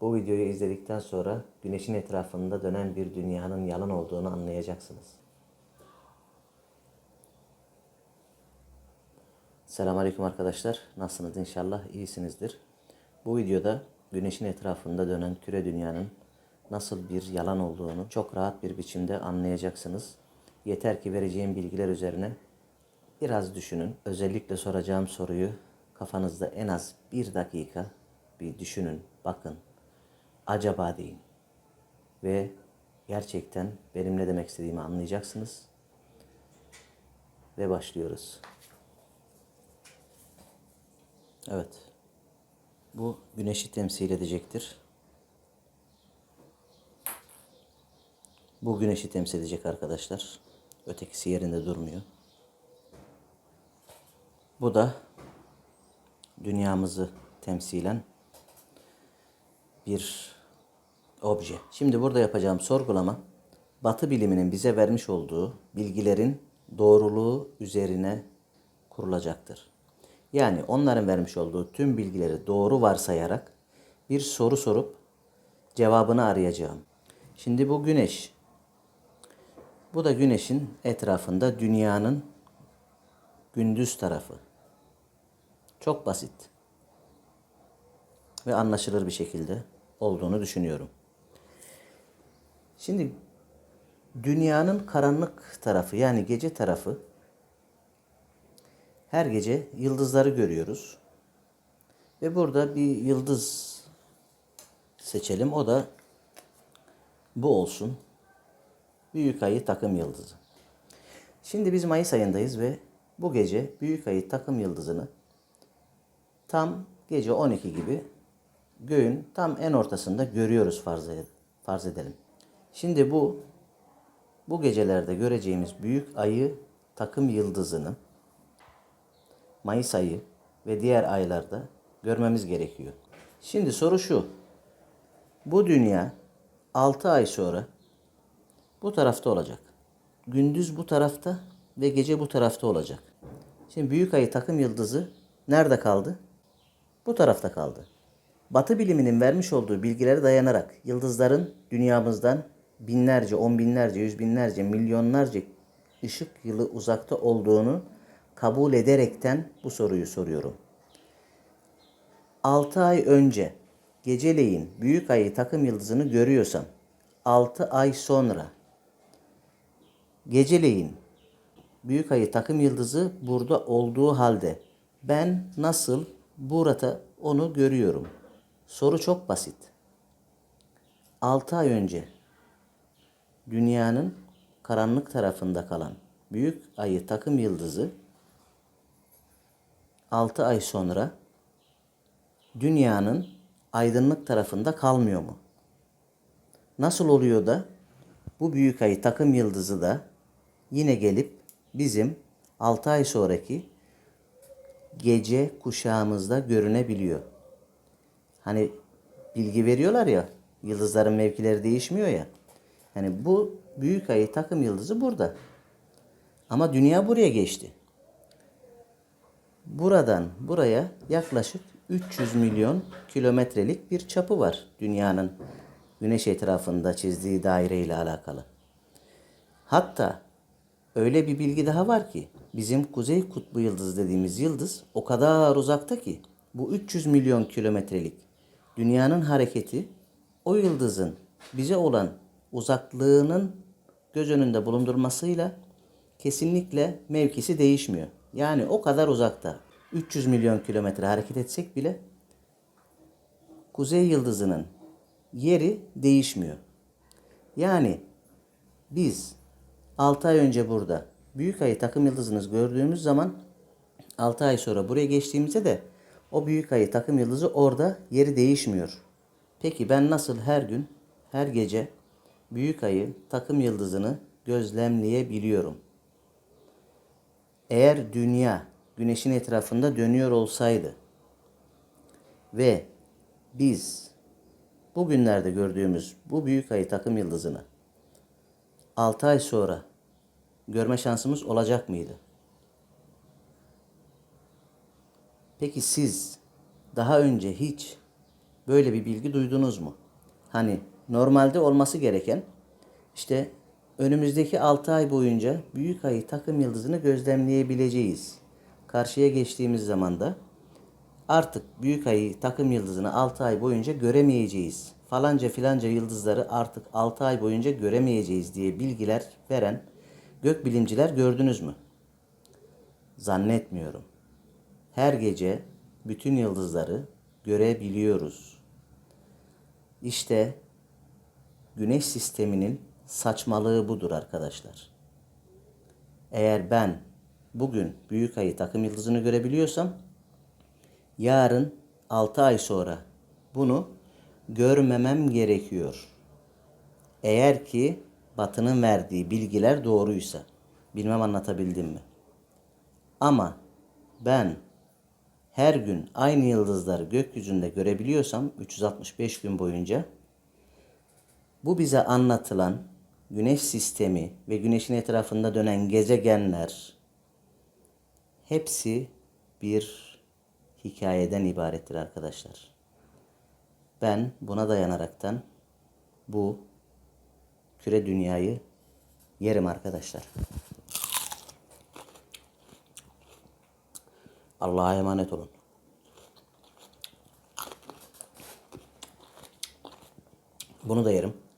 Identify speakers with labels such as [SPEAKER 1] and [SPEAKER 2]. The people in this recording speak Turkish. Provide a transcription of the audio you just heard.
[SPEAKER 1] Bu videoyu izledikten sonra güneşin etrafında dönen bir dünyanın yalan olduğunu anlayacaksınız. Selamünaleyküm arkadaşlar. Nasılsınız inşallah? iyisinizdir. Bu videoda güneşin etrafında dönen küre dünyanın nasıl bir yalan olduğunu çok rahat bir biçimde anlayacaksınız. Yeter ki vereceğim bilgiler üzerine biraz düşünün. Özellikle soracağım soruyu kafanızda en az bir dakika bir düşünün, bakın. Acaba deyin. Ve gerçekten benim ne demek istediğimi anlayacaksınız. Ve başlıyoruz. Evet. Bu güneşi temsil edecektir. Bu güneşi temsil edecek arkadaşlar. Ötekisi yerinde durmuyor. Bu da dünyamızı temsilen bir obje. Şimdi burada yapacağım sorgulama Batı biliminin bize vermiş olduğu bilgilerin doğruluğu üzerine kurulacaktır. Yani onların vermiş olduğu tüm bilgileri doğru varsayarak bir soru sorup cevabını arayacağım. Şimdi bu güneş. Bu da güneşin etrafında dünyanın gündüz tarafı. Çok basit ve anlaşılır bir şekilde olduğunu düşünüyorum. Şimdi dünyanın karanlık tarafı yani gece tarafı her gece yıldızları görüyoruz. Ve burada bir yıldız seçelim. O da bu olsun. Büyük ayı takım yıldızı. Şimdi biz Mayıs ayındayız ve bu gece büyük ayı takım yıldızını tam gece 12 gibi göğün tam en ortasında görüyoruz farz, farz edelim. Şimdi bu bu gecelerde göreceğimiz büyük ayı takım yıldızını Mayıs ayı ve diğer aylarda görmemiz gerekiyor. Şimdi soru şu. Bu dünya 6 ay sonra bu tarafta olacak. Gündüz bu tarafta ve gece bu tarafta olacak. Şimdi büyük ayı takım yıldızı nerede kaldı? Bu tarafta kaldı. Batı biliminin vermiş olduğu bilgilere dayanarak yıldızların dünyamızdan binlerce, on binlerce, yüz binlerce, milyonlarca ışık yılı uzakta olduğunu kabul ederekten bu soruyu soruyorum. 6 ay önce geceleyin büyük ayı takım yıldızını görüyorsam 6 ay sonra geceleyin büyük ayı takım yıldızı burada olduğu halde ben nasıl burada onu görüyorum? Soru çok basit. 6 ay önce dünyanın karanlık tarafında kalan büyük ayı takım yıldızı 6 ay sonra dünyanın aydınlık tarafında kalmıyor mu? Nasıl oluyor da bu büyük ayı takım yıldızı da yine gelip bizim 6 ay sonraki gece kuşağımızda görünebiliyor. Hani bilgi veriyorlar ya yıldızların mevkileri değişmiyor ya. Yani bu büyük ayı takım yıldızı burada. Ama dünya buraya geçti. Buradan buraya yaklaşık 300 milyon kilometrelik bir çapı var dünyanın güneş etrafında çizdiği daire ile alakalı. Hatta öyle bir bilgi daha var ki bizim kuzey kutbu yıldızı dediğimiz yıldız o kadar uzakta ki bu 300 milyon kilometrelik dünyanın hareketi o yıldızın bize olan uzaklığının göz önünde bulundurmasıyla kesinlikle mevkisi değişmiyor. Yani o kadar uzakta 300 milyon kilometre hareket etsek bile kuzey yıldızının yeri değişmiyor. Yani biz 6 ay önce burada büyük ayı takım yıldızınız gördüğümüz zaman 6 ay sonra buraya geçtiğimizde de o büyük ayı takım yıldızı orada yeri değişmiyor. Peki ben nasıl her gün, her gece büyük ayı takım yıldızını gözlemleyebiliyorum? Eğer dünya güneşin etrafında dönüyor olsaydı ve biz bugünlerde gördüğümüz bu büyük ayı takım yıldızını 6 ay sonra görme şansımız olacak mıydı? Peki siz daha önce hiç böyle bir bilgi duydunuz mu? Hani normalde olması gereken işte önümüzdeki 6 ay boyunca büyük ayı takım yıldızını gözlemleyebileceğiz. Karşıya geçtiğimiz zaman da artık büyük ayı takım yıldızını 6 ay boyunca göremeyeceğiz. Falanca filanca yıldızları artık 6 ay boyunca göremeyeceğiz diye bilgiler veren gökbilimciler gördünüz mü? Zannetmiyorum. Her gece bütün yıldızları görebiliyoruz. İşte Güneş sisteminin saçmalığı budur arkadaşlar. Eğer ben bugün büyük ayı takım yıldızını görebiliyorsam yarın 6 ay sonra bunu görmemem gerekiyor. Eğer ki Batı'nın verdiği bilgiler doğruysa. Bilmem anlatabildim mi? Ama ben her gün aynı yıldızları gökyüzünde görebiliyorsam 365 gün boyunca bu bize anlatılan güneş sistemi ve güneşin etrafında dönen gezegenler hepsi bir hikayeden ibarettir arkadaşlar. Ben buna dayanaraktan bu küre dünyayı yerim arkadaşlar. Allah'a emanet olun. Bunu da yerim.